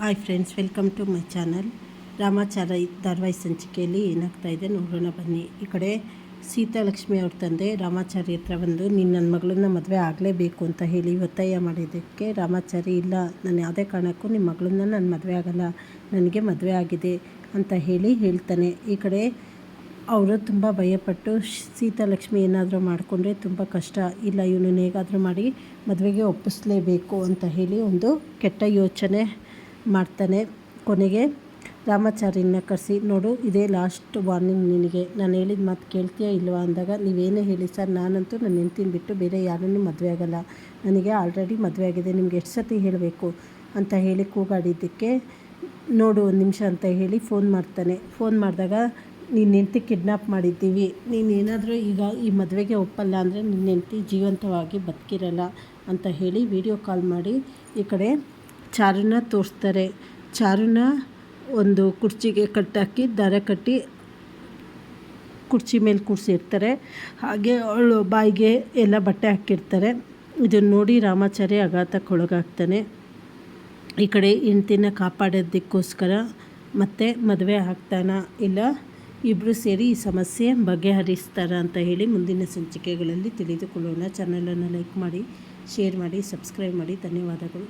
Hi friends welcome to my channel Ramachara ಧಾರವಾಹಿ ಸಂಚಿಕೆಯಲ್ಲಿ ಏನಾಗ್ತಾ ಇದೆ ನೋಡೋಣ ಬನ್ನಿ. ಈ ಕಡೆ ಸೀತಾಲಕ್ಷ್ಮಿ ಅವ್ರ ತಂದೆ ರಾಮಾಚಾರಿ ಹತ್ರ ಬಂದು, ನೀನು ನನ್ನ ಮಗಳನ್ನ ಮದುವೆ ಆಗಲೇಬೇಕು ಅಂತ ಹೇಳಿ ಒತ್ತಾಯ ಮಾಡಿದ್ದಕ್ಕೆ ರಾಮಾಚಾರಿ ಇಲ್ಲ, ನಾನು ಯಾವುದೇ ಕಾರಣಕ್ಕೂ ನಿಮ್ಮ ಮಗಳನ್ನ ನಾನು ಮದುವೆ ಆಗಲ್ಲ, ನನಗೆ ಮದುವೆ ಆಗಿದೆ ಅಂತ ಹೇಳಿ ಹೇಳ್ತಾನೆ. ಈ ಕಡೆ ಅವರು ತುಂಬ ಭಯಪಟ್ಟು, ಸೀತಾಲಕ್ಷ್ಮಿ ಏನಾದರೂ ಮಾಡಿಕೊಂಡ್ರೆ ತುಂಬ ಕಷ್ಟ. ಇಲ್ಲ ಇವನು ಹೇಗಾದರೂ ಮಾಡಿ ಮದುವೆಗೆ ಒಪ್ಪಿಸಲೇಬೇಕು ಅಂತ ಹೇಳಿ ಒಂದು ಕೆಟ್ಟ ಯೋಚನೆ ಮಾಡ್ತಾನೆ ಕೊನೆಗೆ ರಾಮಾಚಾರ್ಯನ ಕರೆಸಿ, ನೋಡು, ಇದೇ ಲಾಸ್ಟ್ ವಾರ್ನಿಂಗ್ ನಿನಗೆ. ನಾನು ಹೇಳಿದ ಮಾತು ಕೇಳ್ತೀಯಾ ಇಲ್ವಾ? ಅಂದಾಗ, ನೀವೇನೇ ಹೇಳಿ ಸರ್, ನಾನಂತೂ ನನ್ನ ಹೆಂಡ್ತಿನ ಬಿಟ್ಟು ಬೇರೆ ಯಾರನ್ನೂ ಮದುವೆ ಆಗಲ್ಲ. ನನಗೆ ಆಲ್ರೆಡಿ ಮದುವೆ ಆಗಿದೆ. ನಿಮ್ಗೆ ಎಷ್ಟು ಸತಿ ಹೇಳಬೇಕು? ಅಂತ ಹೇಳಿ ಕೂಗಾಡಿದ್ದಕ್ಕೆ, ನೋಡು, ಒಂದು ನಿಮಿಷ ಅಂತ ಹೇಳಿ ಫೋನ್ ಮಾಡ್ತಾನೆ. ಫೋನ್ ಮಾಡಿದಾಗ ನಿನ್ನ ಹೆಂಡ್ತಿ ಕಿಡ್ನಾಪ್ ಮಾಡಿದ್ದೀವಿ. ನೀನು ಏನಾದರೂ ಈಗ ಈ ಮದುವೆಗೆ ಒಪ್ಪಲ್ಲ ಅಂದರೆ ನಿನ್ನ ಹೆಂಡ್ತಿ ಜೀವಂತವಾಗಿ ಬದುಕಿರಲ್ಲ. ಅಂತ ಹೇಳಿ ವಿಡಿಯೋ ಕಾಲ್ ಮಾಡಿ, ಈ ಕಡೆ ಚಾರುನ ತೋರಿಸ್ತಾರೆ. ಚಾರುನ ಒಂದು ಕುರ್ಚಿಗೆ ಕಟ್ಟಾಕಿ, ದಾರ ಕಟ್ಟಿ ಕುರ್ಚಿ ಮೇಲೆ ಕೂರಿಸಿರ್ತಾರೆ. ಹಾಗೆ ಅವಳು ಬಾಯಿಗೆ ಎಲ್ಲ ಬಟ್ಟೆ ಹಾಕಿರ್ತಾರೆ. ಇದನ್ನು ನೋಡಿ ರಾಮಾಚಾರ್ಯ ಆಘಾತಕ್ಕೆ ಒಳಗಾಗ್ತಾನೆ ಈ ಕಡೆ ಹೆಂಡ್ತಿನ ಕಾಪಾಡೋದಕ್ಕೋಸ್ಕರ ಮತ್ತೆ ಮದುವೆ ಆಗ್ತಾನ ಇಲ್ಲ ಇಬ್ಬರು ಸೇರಿ ಈ ಸಮಸ್ಯೆ ಬಗೆಹರಿಸ್ತಾರ ಅಂತ ಹೇಳಿ ಮುಂದಿನ ಸಂಚಿಕೆಗಳಲ್ಲಿ ತಿಳಿದುಕೊಳ್ಳೋಣ. ಚಾನಲನ್ನು ಲೈಕ್ ಮಾಡಿ ಶೇರ್ ಮಾಡಿ ಸಬ್ಸ್ಕ್ರೈಬ್ ಮಾಡಿ. ಧನ್ಯವಾದಗಳು.